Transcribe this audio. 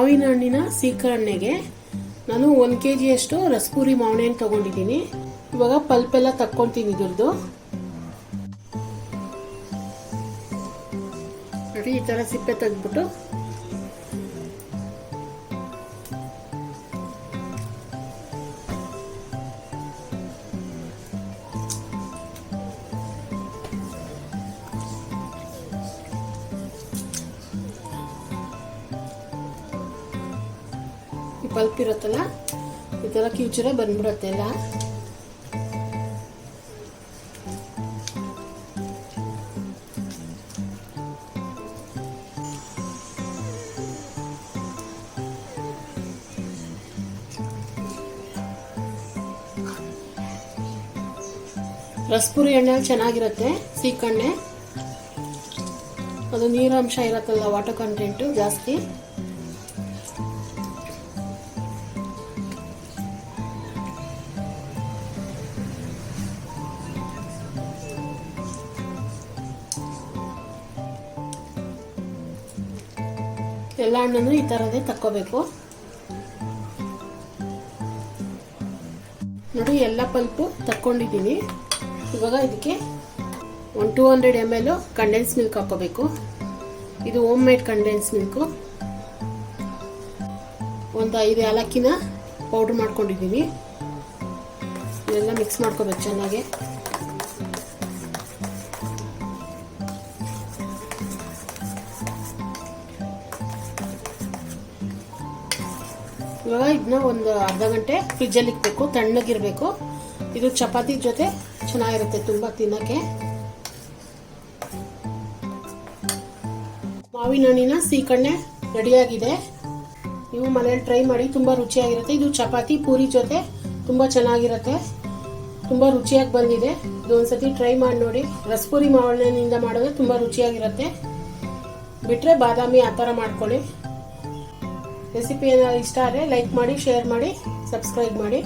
ಮಾವಿನ ಹಣ್ಣಿನ ಸೀಕರಣೆಗೆ ನಾನು ಒಂದು ಕೆ ಜಿಯಷ್ಟು ರಸಪೂರಿ ಮಾವಿನ ಹಣ್ಣು ತೊಗೊಂಡಿದ್ದೀನಿ. ಇವಾಗ ಪಲ್ಪೆಲ್ಲ ತಕ್ಕೊಳ್ತೀನಿ ಇದ್ರದ್ದು. ಈ ಥರ ಸಿಪ್ಪೆ ತೆಗೆದ್ಬಿಟ್ಟು ಪಲ್ಪ್ ಇರುತ್ತಲ್ಲ ಈ ಥರ ಕಿವುಚರೆ ಬಂದ್ಬಿಡುತ್ತೆ ಎಲ್ಲ ರಸ್ಪುರಿ ಎಣ್ಣೆ ಚೆನ್ನಾಗಿರುತ್ತೆ, ಸೀಕಣ್ಣೆ. ಅದು ನೀರಾಂಶ ಇರತ್ತಲ್ಲ ವಾಟರ್ ಕಂಟೆಂಟು ಜಾಸ್ತಿ. ಎಲ್ಲ ಹಣ್ಣನ್ನು ಈ ಥರದೇ ತಕ್ಕೋಬೇಕು. ನೋಡಿ, ಎಲ್ಲ ಪಲ್ಪು ತಕ್ಕೊಂಡಿದ್ದೀನಿ. ಇವಾಗ ಇದಕ್ಕೆ ಒಂದು two hundred M L condensed milk ಹಾಕೋಬೇಕು ಇದು ಹೋಮ್ ಮೇಡ್ ಕಂಡೆನ್ಸ್ ಮಿಲ್ಕು ಒಂದು ಐದು ಏಲಕ್ಕಿನ ಪೌಡ್ರ್ ಮಾಡ್ಕೊಂಡಿದ್ದೀನಿ. ಇದೆಲ್ಲ ಮಿಕ್ಸ್ ಮಾಡ್ಕೋಬೇಕು ಚೆನ್ನಾಗಿ. ಇವಾಗ ಇದನ್ನ ಒಂದು ಅರ್ಧ ಗಂಟೆ ಫ್ರಿಜ್ಜಲ್ಲಿ ಇಕ್ಬೇಕು, ತಣ್ಣಗಿರಬೇಕು. ಇದು ಚಪಾತಿ ಜೊತೆ ಚೆನ್ನಾಗಿರುತ್ತೆ ತುಂಬ ತಿನ್ನಕ್ಕೆ. ಮಾವಿನ ಹಣ್ಣಿನ ಸೀಕಣ್ಣೆ ರೆಡಿಯಾಗಿದೆ. ನೀವು ಮನೇಲಿ ಟ್ರೈ ಮಾಡಿ, ತುಂಬ ರುಚಿಯಾಗಿರುತ್ತೆ. ಇದು ಚಪಾತಿ ಪೂರಿ ಜೊತೆ ತುಂಬ ಚೆನ್ನಾಗಿರುತ್ತೆ. ತುಂಬ ರುಚಿಯಾಗಿ ಬಂದಿದೆ. ಇದು ಒಂದ್ಸತಿ ಟ್ರೈ ಮಾಡಿ ನೋಡಿ. ರಸಪುರಿ ಮಾವಣ್ಣನಿಂದ ಮಾಡಿದ್ರೆ ತುಂಬ ರುಚಿಯಾಗಿರುತ್ತೆ. ಬಿಟ್ಟರೆ ಬಾದಾಮಿ ಆ ಥರ ಮಾಡ್ಕೊಳ್ಳಿ. ರೆಸಿಪಿ ಏನಾದ್ರು ಇಷ್ಟ ಆದರೆ ಲೈಕ್ ಮಾಡಿ ಶೇರ್ ಮಾಡಿ ಸಬ್ಸ್ಕ್ರೈಬ್ ಮಾಡಿ.